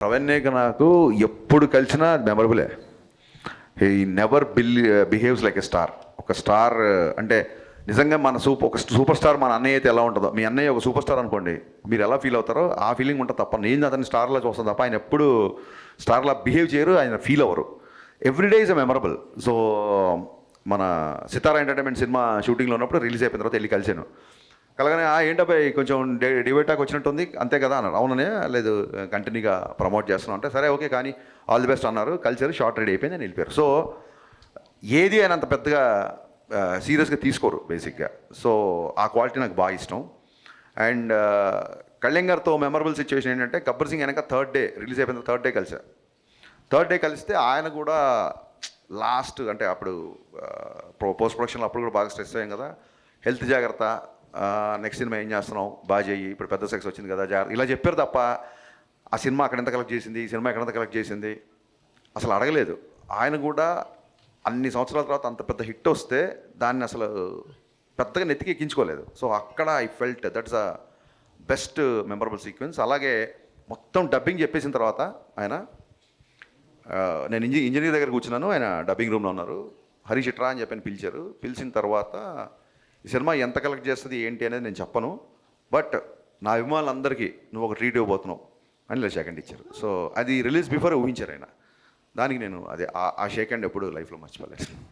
ప్రవణ్యక నాకు ఎప్పుడు కలిసినా మెమరబులే he never bill behaves like a star ఒక స్టార్ అంటే నిజంగా మన సూపర్ ఒక సూపర్ స్టార్ మన అన్నయ్య అయితే ఎలా ఉంటుందో. మీ అన్నయ్య ఒక సూపర్ స్టార్ అనుకోండి మీరు ఎలా ఫీల్ అవుతారో ఆ ఫీలింగ్ ఉంటుంది తప్ప నేను అతని స్టార్లా చూస్తాను తప్ప ఆయన ఎప్పుడు స్టార్లా బిహేవ్ చేయరు ఆయన ఫీల్ అవ్వరు. Every day is a memorable so మన సితారా ఎంటర్టైన్మెంట్ సినిమా షూటింగ్లో ఉన్నప్పుడు రిలీజ్ అయిపోయిన తర్వాత వెళ్ళి కలిశాను కలగానే "ఆ, ఏంటబ్బాయి కొంచెం డివేటాక్ వచ్చినట్టుంది. అంతే కదా అన్నారు అవుననే లేదు కంటిన్యూగా ప్రమోట్ చేస్తున్నాం అంటే సరే ఓకే కానీ ఆల్ ది బెస్ట్ అన్నారు. కల్చర్ షార్ట్ రెడీ అయిపోయింది అని వెళ్ళిపోయారు. సో ఏది ఆయన అంత పెద్దగా సీరియస్గా తీసుకోరు బేసిక్గా. సో ఆ క్వాలిటీ నాకు బాగా ఇష్టం. అండ్ కళ్యాణ్ గారితో మెమరబుల్ సిచ్యువేషన్ ఏంటంటే గబ్బర్ సింగ్ వెనక థర్డ్ డే రిలీజ్ అయిపోయిన థర్డ్ డే కలిసా. థర్డ్ డే కలిస్తే ఆయన కూడా లాస్ట్ అంటే అప్పుడు పోస్ట్ ప్రొడక్షన్లో అప్పుడు కూడా బాగా స్ట్రెస్ అయ్యాం కదా. హెల్త్ జాగ్రత్త నెక్స్ట్ సినిమా ఏం చేస్తున్నాం బాగా చెయ్యి. ఇప్పుడు పెద్ద సెక్స్ వచ్చింది కదా జాగ్రత్త ఇలా చెప్పారు తప్ప ఆ సినిమా అక్కడ ఎంత కలెక్ట్ చేసింది? ఈ సినిమా ఎక్కడంత కలెక్ట్ చేసింది? అసలు అడగలేదు. ఆయన కూడా అన్ని సంవత్సరాల తర్వాత అంత పెద్ద హిట్ వస్తే దాన్ని అసలు పెద్దగా నెత్తికి ఎక్కించుకోలేదు. సో అక్కడ I felt that's a best memorable sequence అలాగే మొత్తం డబ్బింగ్ చెప్పేసిన తర్వాత ఆయన నేను ఇంజనీర్ దగ్గర కూర్చున్నాను. ఆయన డబ్బింగ్ రూమ్లో ఉన్నారు. హరీష్ ఇట్రా అని చెప్పని పిలిచారు. పిలిచిన తర్వాత ఈ సినిమా ఎంత కలెక్ట్ చేస్తుంది ఏంటి అనేది నేను చెప్పను. బట్ నా అభిమానులందరికీ నువ్వు ఒక ట్రీట్ ఇవ్వబోతున్నావు అని ఇలా షేక్ హ్యాండ్ ఇచ్చారు. సో అది రిలీజ్ బిఫోర్ ఊహించారు ఆయన. దానికి నేను అదే ఆ- ఆ షేక్ హ్యాండ్ ఎప్పుడు లైఫ్లో మర్చిపోలేదు.